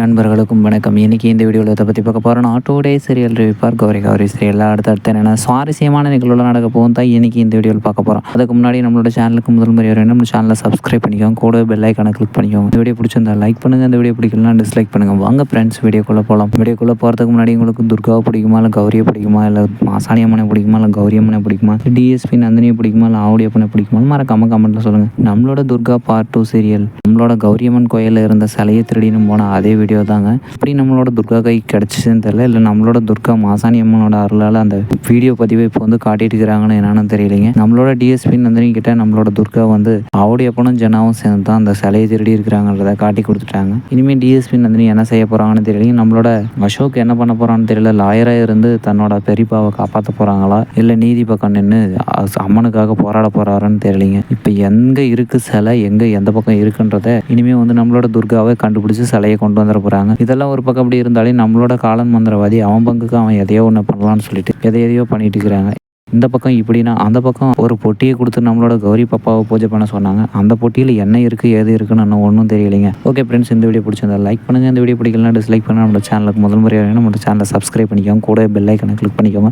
நண்பர்களுக்கும் வணக்கம். இன்னைக்கு இந்த வீடியோவில் இதை பற்றி பார்க்க போகிறோம் டே சீரியல் ரிவிப்பார் கௌரி கௌரி சீரியல் அடுத்தடுத்து என்னென்ன சுவாரஸ்யமான நிகழ்வுகள் நடக்க போகும் தான் இன்னைக்கு இந்த வீடியோவில் பார்க்க போகிறோம் அதுக்கு முன்னாடி நம்மளோட சேனலுக்கு முதல் முறை வரையும் நம்ம சேனலை சப்ஸ்கிரைப் பண்ணிக்கோங்க. கூட பெல் ஐக்கானை கிளிக் பண்ணிக்கோங்க. இந்த வீடியோ பிடிச்சிருந்தா லைக் பண்ணுங்கள் இந்த வீடியோ பிடிக்கலாம் டிஸ்லைக் பண்ணுங்கள் வாங்க ஃப்ரெண்ட்ஸ் வீடியோக்குள்ளே போகலாம் வீடியோக்குள்ளே போகிறதுக்கு முன்னாடி உங்களுக்கு துர்காவை பிடிக்குமா? இல்லை கௌரியை பிடிக்குமா? இல்லை மாசாணி அம்மனை பிடிக்குமா? இல்லை கௌரி அம்மனை பிடிக்குமா? டிஎஸ்பி நந்தினியை பிடிக்குமா? இல்லை ஆவுடி அப்பனை பிடிக்குமா? மறக்காம கமெண்ட்டில் சொல்லுங்கள் நம்மளோட துர்கா பார்ட் டூ சீரியல் நம்மளோட கௌரியம்மன் கோயிலில் இருந்த சிலையை திருடின்னு போனால் அதே வீடியோ தாங்க. இப்படி நம்மளோட துர்கா கை கிடச்சிச்சுன்னு தெரில இல்லை நம்மளோட துர்கா மாசாணி அம்மனோட அருளால் அந்த வீடியோ பதிவை இப்போ வந்து காட்டிட்டு இருக்கிறாங்கன்னு என்னன்னு தெரியலைங்க. நம்மளோட டிஎஸ்பி நந்தினி கிட்ட நம்மளோட துர்கா வந்து அவருடைய அப்பனும் ஜனாவும் சேர்ந்து தான் அந்த சிலையை திருடி இருக்கிறாங்கன்றத காட்டி கொடுத்துட்டாங்க. இனிமேல் டிஎஸ்பி நந்தினி என்ன செய்ய போகிறாங்கன்னு தெரியலைங்க. நம்மளோட அசோக் என்ன பண்ண போகிறான்னு தெரியல. லாயராக இருந்து தன்னோட பெரியப்பாவை காப்பாற்ற போகிறாங்களா இல்லை நீதி பக்கம் நின்று அம்மனுக்காக போராட போகிறாருன்னு தெரியலைங்க. இப்போ எங்கே இருக்குது சிலை? எங்கே எந்த பக்கம் இருக்குன்றத இனிமேல் வந்து நம்மளோட துர்காவை கண்டுபிடிச்சி சிலையை கொண்டு வந்து வந்துட போகிறாங்க இதெல்லாம் ஒரு பக்கம் அப்படி இருந்தாலே நம்மளோட காலன் மந்திரவாதி அவன் பங்குக்கு அவன் எதையோ ஒன்று பண்ணலான்னு சொல்லிட்டு எதை எதையோ பண்ணிட்டு இருக்கிறாங்க. இந்த பக்கம் இப்படின்னா அந்த பக்கம் ஒரு பொட்டியை கொடுத்து நம்மளோட கௌரி பாப்பாவை பூஜை பண்ண சொன்னாங்க. அந்த பொட்டியில் என்ன இருக்குது எது இருக்குன்னு இன்னும் ஒன்றும் தெரியலைங்க. ஓகே ஃப்ரெண்ட்ஸ் இந்த வீடியோ பிடிச்சிருந்தா லைக் பண்ணுங்கள் இந்த வீடியோ பிடிக்கலாம் டிஸ்லைக் பண்ணுங்கள் நம்ம சேனலுக்கு முதல் முறையாக நம்ம சேனலை சப்ஸ்கிரைப் பண்ணிக்கோங்க. கூட பெல் ஐக்கனை கிளிக் பண்ணிக்கோங்க.